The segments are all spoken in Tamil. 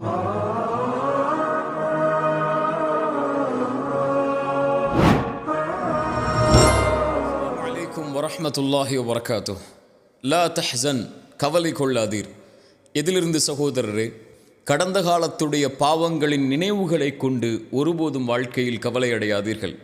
அலைக்கும் லா தஹ்சன் கவலை கொள்ளாதீர். எதிலிருந்து சகோதரரே கடந்த காலத்துடைய பாவங்களின் நினைவுகளை கொண்டு ஒருபோதும் வாழ்க்கையில் கவலை அடையாதீர்கள்.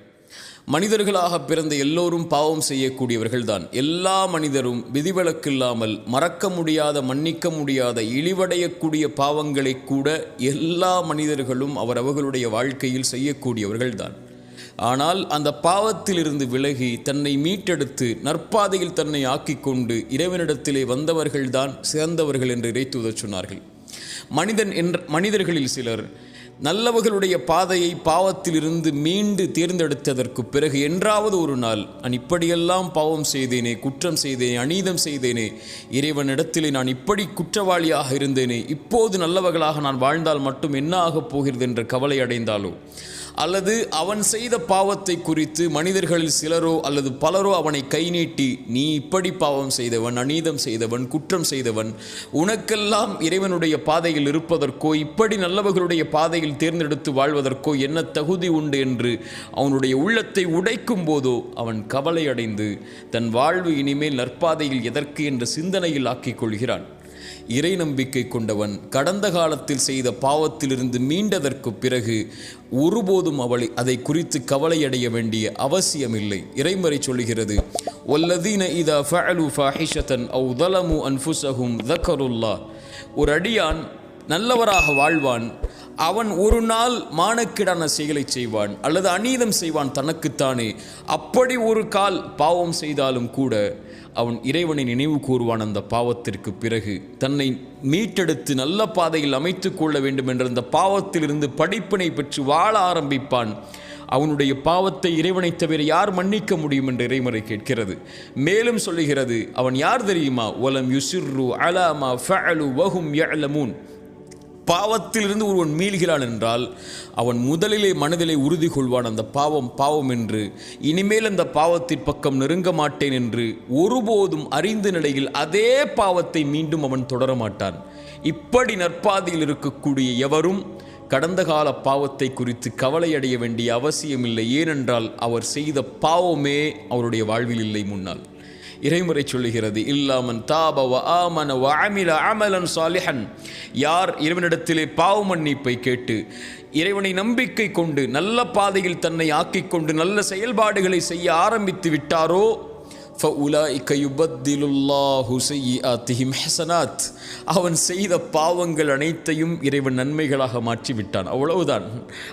மனிதர்களாக பிறந்த எல்லோரும் பாவம் செய்யக்கூடியவர்கள்தான். எல்லா மனிதரும் விதிவிலக்கில்லாமல் மறக்க முடியாத மன்னிக்க முடியாத இழிவடையக்கூடிய பாவங்களை கூட எல்லா மனிதர்களும் அவரவர்களுடைய வாழ்க்கையில் செய்யக்கூடியவர்கள்தான். ஆனால் அந்த பாவத்திலிருந்து விலகி தன்னை மீட்டெடுத்து நற்பாதையில் தன்னை ஆக்கிக் கொண்டு இறைவனிடத்திலே வந்தவர்கள்தான் சிறந்தவர்கள் என்று இறைத்துதச் சொன்னார்கள். மனிதன் என்ற மனிதர்களில் சிலர் நல்லவர்களுடைய பாதையை பாவத்திலிருந்து மீண்டு தேர்ந்தெடுத்ததற்கு பிறகு என்றாவது ஒரு நாள் நான் இப்படியெல்லாம் பாவம் செய்தேனே குற்றம் செய்தேனே அநீதம் செய்தேனே இறைவனிடத்திலே நான் இப்படி குற்றவாளியாக இருந்தேனே இப்போது நல்லவர்களாக நான் வாழ்ந்தால் மட்டும் என்ன ஆகப் போகிறது என்ற கவலை அடைந்தாலோ? அல்லது அவன் செய்த பாவத்தை குறித்து மனிதர்களில் சிலரோ அல்லது பலரோ அவனை கை நீட்டி நீ இப்படி பாவம் செய்தவன் அநீதம் செய்தவன் குற்றம் செய்தவன் உனக்கெல்லாம் இறைவனுடைய பாதையில் இருப்பதற்கோ இப்படி நல்லவர்களுடைய பாதையில் தேர்ந்தெடுத்து வாழ்வதற்கோ என்ன தகுதி உண்டு? என்று அவனுடைய உள்ளத்தை உடைக்கும் போதோ அவன் கவலை அடைந்து தன் வாழ்வு இனிமேல் நற்பாதையில் எதற்கு என்ற சிந்தனையில் ஆக்கிக் கொள்கிறான். இறை நம்பிக்கை கொண்டவன் கடந்த காலத்தில் செய்த பாவத்திலிருந்து மீண்டதற்கு பிறகு ஒருபோதும் அவளை அதை குறித்து கவலையடைய வேண்டிய அவசியமில்லை. இறைமறை சொல்கிறது ஒல்லதீன இதா ஃபஅலு ஃபாஹிஷத்தன் அவு தலமு அன்ஃபுசஹும் தக்கருல்லா ஒரு அடியான் நல்லவராக வாழ்வான் அவன் ஒரு நாள் மானக்கிடான செயலை செய்வான் அல்லது அநீதம் செய்வான் தனக்குத்தானே. அப்படி ஒரு கால் பாவம் செய்தாலும் கூட அவன் இறைவனை நினைவு கூறுவான் அந்த பாவத்திற்கு பிறகு. தன்னை மீட்டெடுத்து நல்ல பாதையில் அமைத்து கொள்ள வேண்டும் என்ற அந்த பாவத்திலிருந்து படிப்பினை பெற்று வாழ ஆரம்பிப்பான். அவனுடைய பாவத்தை இறைவனை தவிர யார் மன்னிக்க முடியும் என்று இறைமுறை கேட்கிறது. மேலும் சொல்லுகிறது அவன் யார் தெரியுமா? ஒலம் யுசிர்ரு அலாமா ஃபஅலு வஹும் யலமூன் பாவத்திலிருந்து ஒருவன் மீள்கிறான் என்றால் அவன் முதலிலே மனதிலே உறுதி கொள்வான் அந்த பாவம் பாவம் என்று. இனிமேல் அந்த பாவத்தின் பக்கம் நெருங்க மாட்டேன் என்று ஒருபோதும் அறிந்த நிலையில் அதே பாவத்தை மீண்டும் அவன் தொடர மாட்டான் இப்படி நற்பாதையில் இருக்கக்கூடிய எவரும் கடந்த கால பாவத்தை குறித்து கவலையடைய வேண்டிய அவசியமில்லை. ஏனென்றால் அவர் செய்த பாவமே அவருடைய வாழ்வில் இல்லை முன்னால். இறைமுறை சொல்லுகிறது இல்லாமன் தாப வ ஆமன வ அமில அமலன் சாலிஹன். யார் இறைவனிடத்திலே பாவ மன்னிப்பை கேட்டு இறைவனை நம்பிக்கை கொண்டு நல்ல பாதையில் தன்னை ஆக்கிக் கொண்டு நல்ல செயல்பாடுகளை செய்ய ஆரம்பித்து விட்டாரோ ஹசனாத் அவன் செய்த பாவங்கள் அனைத்தையும் இறைவன் நன்மைகளாக மாற்றி விட்டான் அவ்வளவுதான்.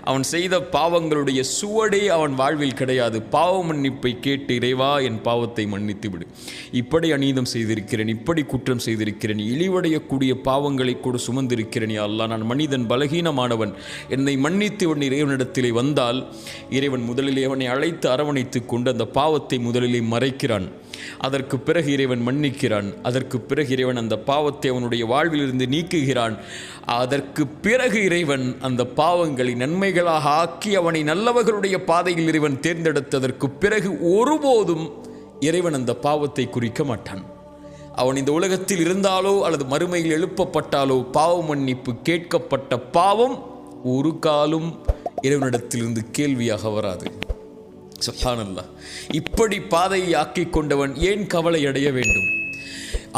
அவன் செய்த பாவங்களுடைய சுவடே அவன் வாழ்வில் கிடையாது. பாவ மன்னிப்பை கேட்டு இறைவா என் பாவத்தை மன்னித்து விடு இப்படி அநீதம் செய்திருக்கிறேன் இப்படி குற்றம் செய்திருக்கிறேன் இழிவடையக்கூடிய பாவங்களை கூட சுமந்திருக்கிறேன். அல்லா நான் மனிதன் பலகீனமானவன். என்னை மன்னித்து உன் இறைவனிடத்திலே வந்தால் இறைவன் முதலிலே அவனை அழைத்து அரவணைத்து கொண்டு அந்த பாவத்தை முதலிலே மறைக்கிறான். அதற்கு பிறகு இறைவன் மன்னிக்கிறான். அதற்கு பிறகு இறைவன் அந்த பாவத்தை அவனுடைய வாழ்விலிருந்து நீக்குகிறான். அதற்கு பிறகு இறைவன் அந்த பாவங்களை நன்மைகளாக ஆக்கி அவனை நல்லவர்களுடைய பாதையில் இறைவன் தேர்ந்தெடுத்ததற்கு பிறகு ஒருபோதும் இறைவன் அந்த பாவத்தை குறிக்க மாட்டான். அவன் இந்த உலகத்தில் இருந்தாலோ அல்லது மறுமையில் எழுப்பப்பட்டாலோ பாவ மன்னிப்பு கேட்கப்பட்ட பாவம் ஒரு காலும் இறைவனிடத்திலிருந்து கேள்வியாக வராது. சுஹானல்லா இப்படி பாதையை ஆக்கிக் கொண்டவன் ஏன் கவலை அடைய வேண்டும்?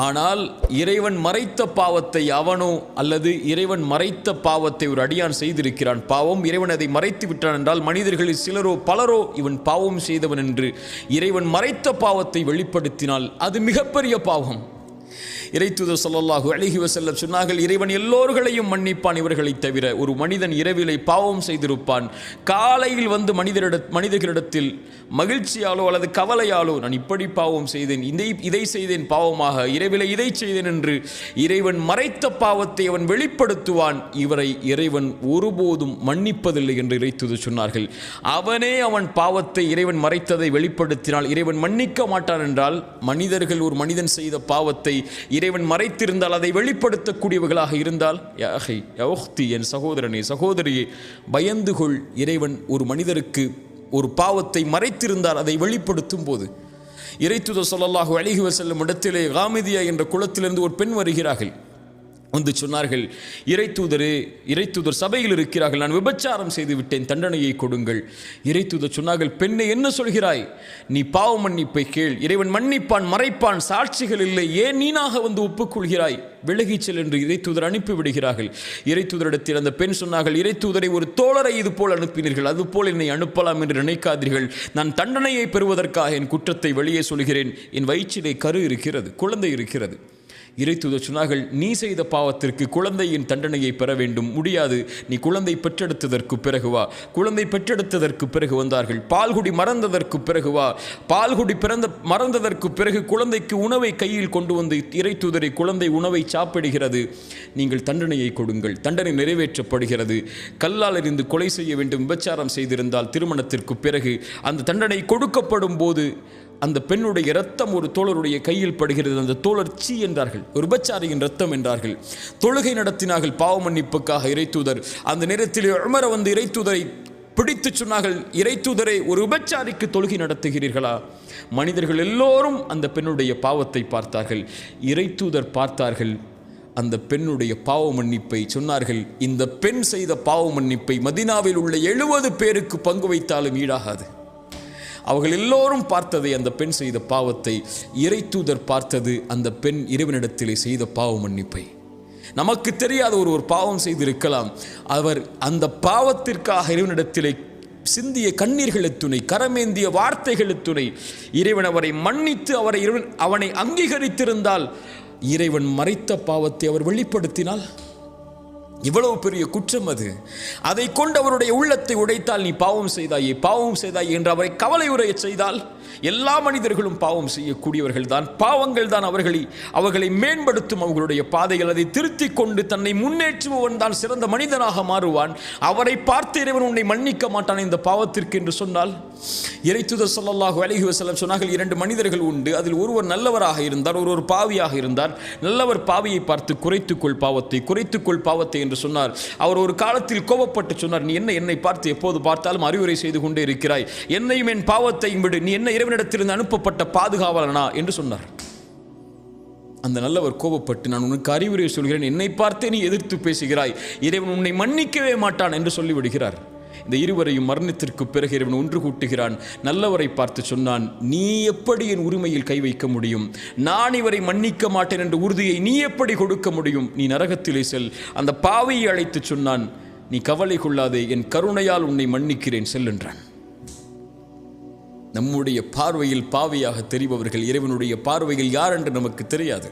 ஆனால் இறைவன் மறைத்த பாவத்தை அவனோ அல்லது இறைவன் மறைத்த பாவத்தை ஒரு அடியான் செய்திருக்கிறான். பாவம் இறைவன் அதை மறைத்து விட்டான் என்றால் மனிதர்களில் சிலரோ பலரோ இவன் பாவம் செய்தவன் என்று இறைவன் மறைத்த பாவத்தை வெளிப்படுத்தினால் அது மிகப்பெரிய பாவம். இறைத்துதர் சொல்லல்லாஹு அழகி வசல்லம் சொன்னார்கள் இறைவன் எல்லோர்களையும் மன்னிப்பான். இவர்களைத் தவிர ஒரு மனிதன் இரவிலை பாவம் செய்திருப்பான். காலையில் வந்து மனிதரிட மனிதர்களிடத்தில் மகிழ்ச்சியாலோ அல்லது கவலையாலோ நான் இப்படி பாவம் செய்தேன் இதை இதை செய்தேன் பாவமாக. இரவிலை இதை செய்தேன் என்று இறைவன் மறைத்த பாவத்தை அவன் வெளிப்படுத்துவான். இவரை இறைவன் ஒருபோதும் மன்னிப்பதில்லை என்று இறைத்துது சொன்னார்கள். அவனே அவன் பாவத்தை இறைவன் மறைத்ததை வெளிப்படுத்தினால் இறைவன் மன்னிக்க மாட்டான் என்றால் மனிதர்கள் ஒரு மனிதன் செய்த பாவத்தை இறைவன் மறைத்திருந்தால் அதை வெளிப்படுத்தக்கூடியவர்களாக இருந்தால் யாகை யௌஹ்தி என் சகோதரனே சகோதரியே பயந்து கொள் இறைவன் ஒரு மனிதருக்கு ஒரு பாவத்தை மறைத்திருந்தால் அதை வெளிப்படுத்தும் போது. இறைத்துத சொல்லல்லாஹு அழகி செல்லும் இடத்திலே காமிதியா என்ற குளத்திலிருந்து ஒரு பெண் வருகிறார்கள். வந்து சொன்னார்கள் இறைத்தூதர் இறைத்தூதர் சபையில் இருக்கிறார்கள் நான் விபச்சாரம் செய்து விட்டேன் தண்டனையை கொடுங்கள். இறைத்தூதர் சொன்னார்கள் பெண்ணை என்ன சொல்கிறாய்? நீ பாவ மன்னிப்பை கேள். இறைவன் மன்னிப்பான் மறைப்பான் சாட்சிகள் இல்லை. ஏன் நீனாக வந்து ஒப்புக்கொள்கிறாய்? விலகிச் செல் என்று இறைத்தூதர் அனுப்பி விடுகிறார்கள். இறைத்தூதரிடத்தில் அந்த பெண் சொன்னார்கள் இறைத்தூதரை ஒரு தோழரை இது போல் அனுப்பினீர்கள். அதுபோல் என்னை அனுப்பலாம் என்று நினைக்காதீர்கள். நான் தண்டனையை பெறுவதற்காக என் குற்றத்தை வெளியே சொல்கிறேன். என் வயிற்றிலே கரு இருக்கிறது குழந்தை இருக்கிறது. இறைத்தூதர் சொன்னார்கள் நீ செய்த பாவத்திற்கு குழந்தையின் தண்டனையை பெற வேண்டும். முடியாது. நீ குழந்தை பெற்றெடுத்ததற்கு பிறகு வா. குழந்தை பெற்றெடுத்ததற்கு பிறகு வந்தார்கள். பால்குடி மறந்ததற்கு பிறகு வா. பால்குடி பிறந்த மறந்ததற்கு பிறகு குழந்தைக்கு உணவை கையில் கொண்டு வந்து இறைத்துதரை குழந்தை உணவை சாப்பிடுகிறது. நீங்கள் தண்டனையை கொடுங்கள். தண்டனை நிறைவேற்றப்படுகிறது. கல்லால் இருந்து கொலை செய்ய வேண்டும். விபச்சாரம் செய்திருந்தால் திருமணத்திற்கு பிறகு அந்த தண்டனை கொடுக்கப்படும் போது அந்த பெண்ணுடைய இரத்தம் ஒரு தோழருடைய கையில் படுகிறது. அந்த தோழர் சீ என்றார்கள். ஒரு உபச்சாரியின் ரத்தம் என்றார்கள். தொழுகை நடத்தினார்கள். பாவ மன்னிப்புக்காக இறைத்தூதர் அந்த நேரத்தில் உமர வந்து இறைத்தூதரை பிடித்து சொன்னார்கள். இறைத்தூதரை ஒரு உபச்சாரிக்கு தொழுகை நடத்துகிறீர்களா? மனிதர்கள் எல்லோரும் அந்த பெண்ணுடைய பாவத்தை பார்த்தார்கள். இறைத்தூதர் பார்த்தார்கள். அந்த பெண்ணுடைய பாவ மன்னிப்பை சொன்னார்கள். இந்த பெண் செய்த பாவ மன்னிப்பை மதினாவில் உள்ள எழுபது பேருக்கு பங்கு வைத்தாலும் ஈடாகாது. அவர்கள் எல்லோரும் பார்த்ததை அந்த பெண் செய்த பாவத்தை இறைத்தூதர் பார்த்தது அந்த பெண் இறைவனிடத்திலே செய்த பாவ மன்னிப்பை. நமக்கு தெரியாத ஒரு ஒரு பாவம் செய்திருக்கலாம். அவர் அந்த பாவத்திற்காக இறைவனிடத்திலே சிந்திய கண்ணீர்கள் துணை கரமேந்திய வார்த்தைகள் துணை இறைவன் அவரை மன்னித்து அவரை இறைவன் அவனை அங்கீகரித்திருந்தால் இறைவன் மறைத்த பாவத்தை அவர் வெளிப்படுத்தினால்? இவ்வளவு பெரிய குற்றம் அது. அதை கொண்டு அவருடைய உள்ளத்தை உடைத்தால் நீ பாவம் செய்தாயே பாவம் செய்தாயே என்று அவரை கவலை உரைய செய்தால் எல்லா மனிதர்களும் பாவம் செய்யக்கூடியவர்கள் தான். பாவங்கள் தான் அவர்களை அவர்களை மேம்படுத்தும் அவர்களுடைய பாதைகள். அதை திருத்தி கொண்டு தன்னை முன்னேற்றுபவன் தான் சிறந்த மனிதனாக மாறுவான். அவரை பார்த்து இறைவன் உன்னை மன்னிக்க மாட்டான் இந்த பாவத்திற்கு என்று சொன்னால் இறைத்துதர் சொல்லல்லாஹு அலைஹி வசலம் சொன்னார்கள் இரண்டு மனிதர்கள் உண்டு. அதில் ஒருவர் நல்லவராக இருந்தார் ஒருவர் பாவியாக இருந்தார். நல்லவர் பாவியை பார்த்து குறைத்துக்கொள் பாவத்தை குறைத்துக்கொள் பாவத்தை என்று சொன்னார். அவர் ஒரு காலத்தில் கோபப்பட்டு சொன்னார் நீ என்ன என்னை பார்த்து எப்போது பார்த்தாலும் அறிவுரை செய்து கொண்டே இருக்கிறாய்? என்னையும் என் பாவத்தையும் விடு. நீ என்ன இறைவனிடத்திலிருந்து அனுப்பப்பட்ட பாதுகாவலனா? என்று சொன்னார். அந்த நல்லவர் கோபப்பட்டு நான் உனக்கு அறிவுரை சொல்கிறேன். என்னை பார்த்தே நீ எதிர்த்து பேசுகிறாய். இறைவன் உன்னை மன்னிக்கவே மாட்டான் என்று சொல்லிவிடுகிறார். இந்த இருவரையும் மரணத்திற்கு பிறகு இறைவன் ஒன்று கூட்டுகிறான். நல்லவரை பார்த்து சொன்னான் நீ எப்படி என் உரிமையில் கை வைக்க முடியும்? நான் இவரை மன்னிக்க மாட்டேன் என்ற உறுதியை நீ எப்படி கொடுக்க முடியும்? நீ நரகத்திலே செல். அந்த பாவையை அழைத்து சொன்னான் நீ கவலை கொள்ளாதே என் கருணையால் உன்னை மன்னிக்கிறேன் செல் என்றான். நம்முடைய பார்வையில் பாவையாக தெரிபவர்கள் இறைவனுடைய பார்வையில் யார் என்று நமக்கு தெரியாது.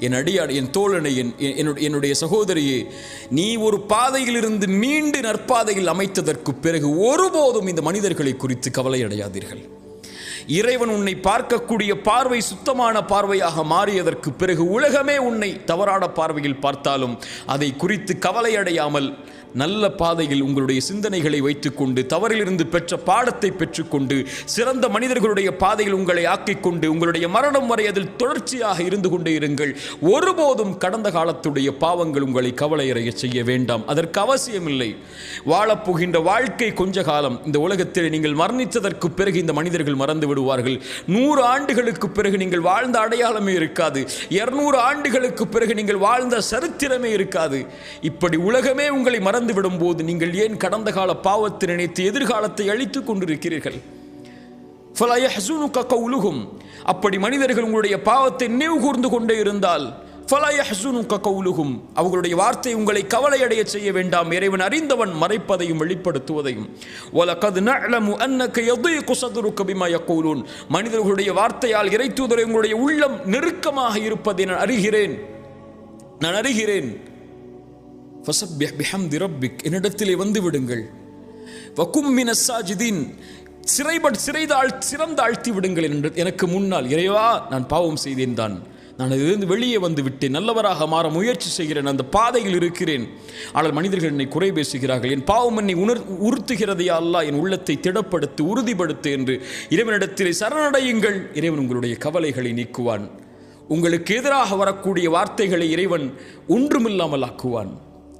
என் அடியார் என் தோழனை என் என்னுடைய என்னுடைய சகோதரியே நீ ஒரு பாதையிலிருந்து மீண்டு நற்பாதையில் அமைத்ததற்கு பிறகு ஒருபோதும் இந்த மனிதர்களை குறித்து கவலை அடையாதீர்கள். இறைவன் உன்னை பார்க்கக்கூடிய பார்வை சுத்தமான பார்வையாக மாறியதற்கு பிறகு உலகமே உன்னை தவறான பார்வையில் பார்த்தாலும் அதை குறித்து கவலை அடையாமல் நல்ல பாதையில் உங்களுடைய சிந்தனைகளை வைத்துக்கொண்டு தவறிலிருந்து பெற்ற பாடத்தை பெற்றுக்கொண்டு சிறந்த மனிதர்களுடைய பாதையில் உங்களை ஆக்கிக் கொண்டு உங்களுடைய மரணம் வரை அதில் தொடர்ச்சியாக இருந்து கொண்டே இருங்கள். ஒருபோதும் கடந்த காலத்துடைய பாவங்கள் உங்களை கவலையறைய செய்ய வேண்டாம். அதற்கு அவசியமில்லை. வாழப்போகின்ற வாழ்க்கை கொஞ்ச காலம். இந்த உலகத்தில் நீங்கள் மரணித்ததற்கு பிறகு இந்த மனிதர்கள் மறந்து விடுவார்கள். நூறு ஆண்டுகளுக்கு பிறகு நீங்கள் வாழ்ந்த அடையாளமே இருக்காது. இருநூறு ஆண்டுகளுக்கு பிறகு நீங்கள் வாழ்ந்த சரித்திரமே இருக்காது. இப்படி உலகமே உங்களை மறந்து கடந்துவிடும் போது நீங்கள் ஏன் கடந்த கால பாவத்தை நினைத்து எதிர்காலத்தை அழித்துக் கொண்டிருக்கிறீர்கள்? கவுலுகும் அப்படி மனிதர்கள் உங்களுடைய பாவத்தை நினைவு கூர்ந்து கொண்டே இருந்தால் கவுலுகும் அவர்களுடைய வார்த்தை உங்களை கவலையடைய செய்ய வேண்டாம். இறைவன் அறிந்தவன் மறைப்பதையும் வெளிப்படுத்துவதையும். மனிதர்களுடைய வார்த்தையால் இறைத்துவதை உங்களுடைய உள்ளம் நெருக்கமாக இருப்பதை நான் அறிகிறேன். நான் அறிகிறேன். ஃபசப்பிஹ் பிஹம்தி ரப்பிக் என்னிடத்திலே வந்து விடுங்கள். வக்கும் மின சாஜிதீன் சிறைபட் சிறைதாழ் சிறந்தாழ்த்தி விடுங்கள் என்று எனக்கு முன்னால் இறைவா நான் பாவம் செய்தேன் தான். நான் இதிலிருந்து வெளியே வந்து விட்டேன். நல்லவராக மாற முயற்சி செய்கிறேன். அந்த பாதையில் இருக்கிறேன். ஆனால் மனிதர்கள் என்னை குறை பேசுகிறார்கள். என் பாவம் என்னை உணர் உறுத்துகிறதையா அல்ல என் உள்ளத்தை திடப்படுத்து உறுதிப்படுத்து என்று இறைவனிடத்திலே சரணடையுங்கள். இறைவன் உங்களுடைய கவலைகளை நீக்குவான். உங்களுக்கு எதிராக வரக்கூடிய வார்த்தைகளை இறைவன் ஒன்றுமில்லாமல் ஆக்குவான்.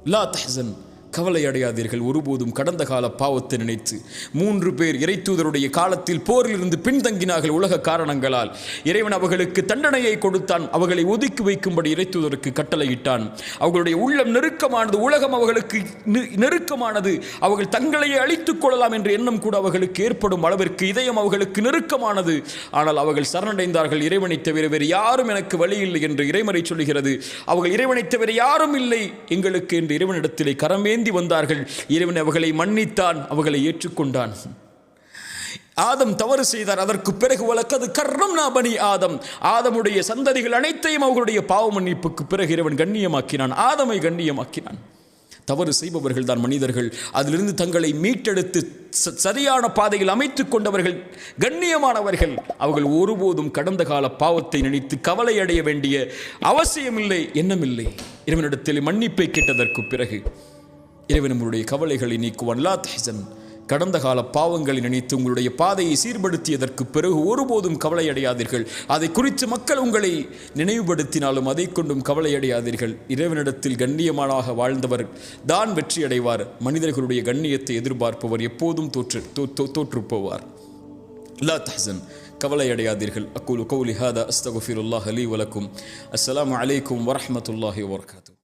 லா தஹசன் கவலை அடையாதீர்கள் ஒருபோதும் கடந்த கால பாவத்தை நினைத்து. மூன்று பேர் இறைத்தூதருடைய காலத்தில் போரிலிருந்து பின்தங்கினார்கள் உலக காரணங்களால். இறைவன் அவர்களுக்கு தண்டனையை கொடுத்தான். அவர்களை ஒதுக்கி வைக்கும்படி இறைத்தூதருக்கு கட்டளையிட்டான். அவர்களுடைய உள்ளம் நெருக்கமானது உலகம் அவர்களுக்கு நெருக்கமானது. அவர்கள் தங்களையே அழித்துக் கொள்ளலாம் என்ற எண்ணம் கூட அவர்களுக்கு ஏற்படும் அளவிற்கு இதயம் அவர்களுக்கு நெருக்கமானது. ஆனால் அவர்கள் சரணடைந்தார்கள். இறைவனை தவிர வேறு யாரும் எனக்கு வழி இல்லை என்று இறைமறை சொல்லுகிறது. அவர்கள் இறைவனை தவிர யாரும் இல்லை. எங்களுக்கு என்று இறைவனிடத்திலே கரமேந்தி வந்தார்கள். இறைவன் அவர்களை மன்னித்தான் அவர்களை ஏற்றுக்கொண்டான். ஆதம் தவறு செய்தார். அதற்கு பிறகு வழக்கது கர்ணம் நாபனி ஆதம். ஆதமுடைய சந்ததிகள் அனைத்தையும் அவர்களுடைய பாவ மன்னிப்புக்கு பிறகு இறைவன் கண்ணியமாக்கினான். ஆதமை கண்ணியமாக்கினான். தவறு செய்பவர்கள் தான் மனிதர்கள். அதிலிருந்து தங்களை மீட்டெடுத்து ச- சரியான பாதையில் அமைத்துக் கொண்டவர்கள் கண்ணியமானவர்கள். அவர்கள் ஒருபோதும் கடந்த கால பாவத்தை நினைத்து கவலை அடைய வேண்டிய அவசியமில்லை எண்ணமில்லை. இறைவனிடத்தில் மன்னிப்பை கேட்டதற்கு பிறகு இறைவன் உங்களுடைய கவலைகளை நீக்குவான். லாத் தஹசன். கடந்த கால பாவங்களை நினைத்து உங்களுடைய பாதையை சீர்படுத்தியதற்கு பிறகு ஒருபோதும் கவலையடையாதீர்கள். அதை குறித்து மக்கள் உங்களை நினைவுபடுத்தினாலும் அதை கொண்டும் கவலையடையாதீர்கள். இறைவனிடத்தில் கண்ணியமானாக வாழ்ந்தவர் தான் வெற்றியடைவார். மனிதர்களுடைய கண்ணியத்தை எதிர்பார்ப்பவர் எப்போதும் தோற்று தோற்று போவார் லா தஹசன். கவலையடையாதீர்கள். அக்குலு கௌலி ஹாதா அஸ்தகுஃபிருல்லாஹ் அலி வலக்கும். அஸ்லாம் அலைக்கும் வரஹமத்துல்லாஹி வபர்காத்து